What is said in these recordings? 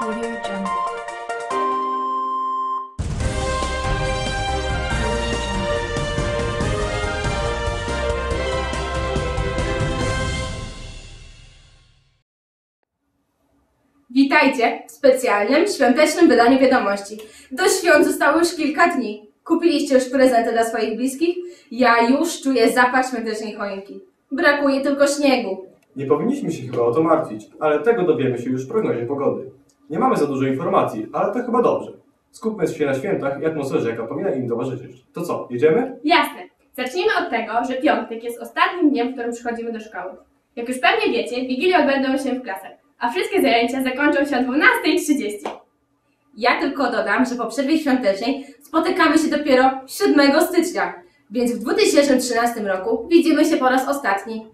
Audio Jungle. Witajcie w specjalnym, świątecznym wydaniu wiadomości. Do świąt zostało już kilka dni. Kupiliście już prezenty dla swoich bliskich? Ja już czuję zapach świątecznej choinki. Brakuje tylko śniegu. Nie powinniśmy się chyba o to martwić, ale tego dowiemy się już w prognozie pogody. Nie mamy za dużo informacji, ale to chyba dobrze. Skupmy się na świętach i atmosferze, jaka powinna im towarzyszyć. To co, jedziemy? Jasne. Zacznijmy od tego, że piątek jest ostatnim dniem, w którym przychodzimy do szkoły. Jak już pewnie wiecie, wigilie odbędą się w klasach, a wszystkie zajęcia zakończą się o 12.30. Ja tylko dodam, że po przerwie świątecznej spotykamy się dopiero 7 stycznia, więc w 2013 roku widzimy się po raz ostatni.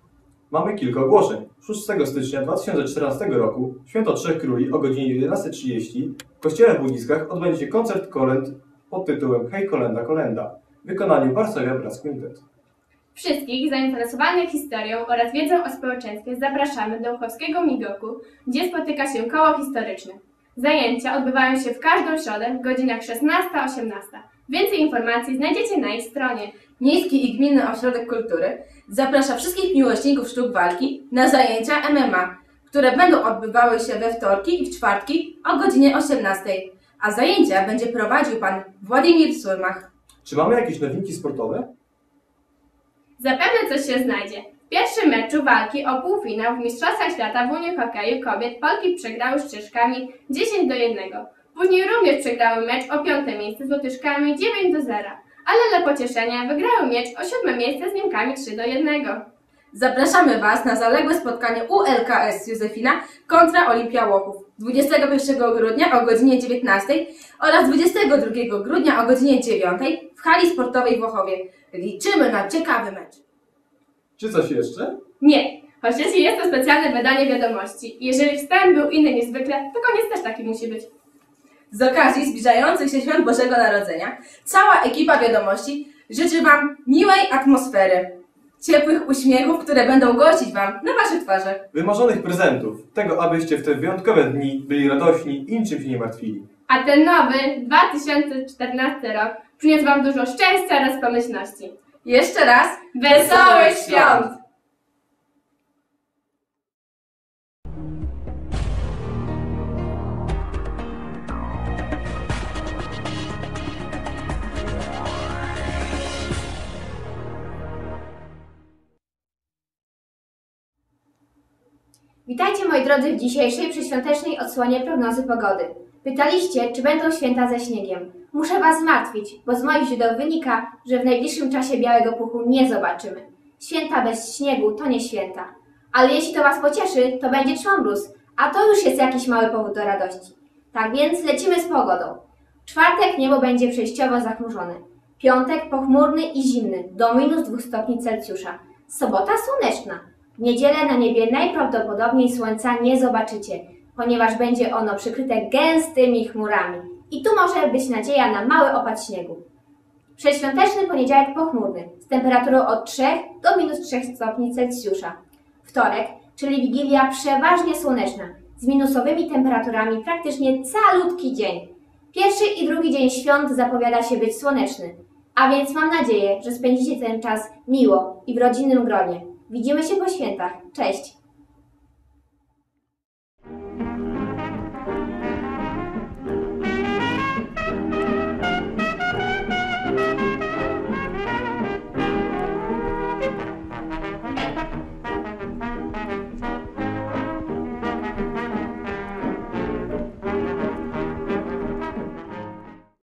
Mamy kilka ogłoszeń. 6 stycznia 2014 roku, Święto Trzech Króli o godzinie 11.30 w Kościele w Budziskach odbędzie się koncert kolęd pod tytułem Hej Kolenda Kolenda w wykonaniu Varsovia Brass Quintet. Wszystkich zainteresowanych historią oraz wiedzą o społeczeństwie zapraszamy do Uchowskiego Migoku, gdzie spotyka się koło historyczne. Zajęcia odbywają się w każdą środę w godzinach 16-18. Więcej informacji znajdziecie na ich stronie. Miejski i Gminny Ośrodek Kultury zaprasza wszystkich miłośników sztuk walki na zajęcia MMA, które będą odbywały się we wtorki i w czwartki o godzinie 18, a zajęcia będzie prowadził pan Władimir Surmach. Czy mamy jakieś nowinki sportowe? Zapewne coś się znajdzie. W pierwszym meczu walki o półfinał w Mistrzostwach Świata w Unii Hokeju kobiet Polki przegrały z Czeszkami 10 do 1. Później również przegrały mecz o piąte miejsce z Lotyszkami 9 do 0. Ale dla pocieszenia wygrały mecz o siódme miejsce z Niemkami 3 do 1. Zapraszamy Was na zaległe spotkanie ULKS Józefina kontra Olimpia Łochów 21 grudnia o godzinie 19 oraz 22 grudnia o godzinie 9 w hali sportowej w Łochowie. Liczymy na ciekawy mecz. Czy coś jeszcze? Nie, choć jeśli jest to specjalne wydanie wiadomości, jeżeli wstęp był inny niż zwykle, to koniec też taki musi być. Z okazji zbliżających się świąt Bożego Narodzenia cała ekipa wiadomości życzy Wam miłej atmosfery, ciepłych uśmiechów, które będą gościć Wam na Waszych twarzach. Wymarzonych prezentów, tego abyście w te wyjątkowe dni byli radośni i niczym się nie martwili. A ten nowy 2014 rok przyniósł Wam dużo szczęścia oraz pomyślności. Jeszcze raz Wesołych świąt! Witajcie moi drodzy w dzisiejszej przedświątecznej odsłonie prognozy pogody. Pytaliście, czy będą święta ze śniegiem. Muszę Was zmartwić, bo z moich źródeł wynika, że w najbliższym czasie białego puchu nie zobaczymy. Święta bez śniegu to nie święta. Ale jeśli to Was pocieszy, to będzie trzombrus, a to już jest jakiś mały powód do radości. Tak więc lecimy z pogodą. Czwartek niebo będzie przejściowo zachmurzone. Piątek pochmurny i zimny, do minus 2 stopni Celsjusza. Sobota słoneczna. W niedzielę na niebie najprawdopodobniej słońca nie zobaczycie, ponieważ będzie ono przykryte gęstymi chmurami. I tu może być nadzieja na mały opad śniegu. Przedświąteczny poniedziałek pochmurny, z temperaturą od 3 do minus 3 stopni Celsjusza. Wtorek, czyli Wigilia przeważnie słoneczna, z minusowymi temperaturami praktycznie calutki dzień. Pierwszy i drugi dzień świąt zapowiada się być słoneczny, a więc mam nadzieję, że spędzicie ten czas miło i w rodzinnym gronie. Widzimy się po świętach. Cześć!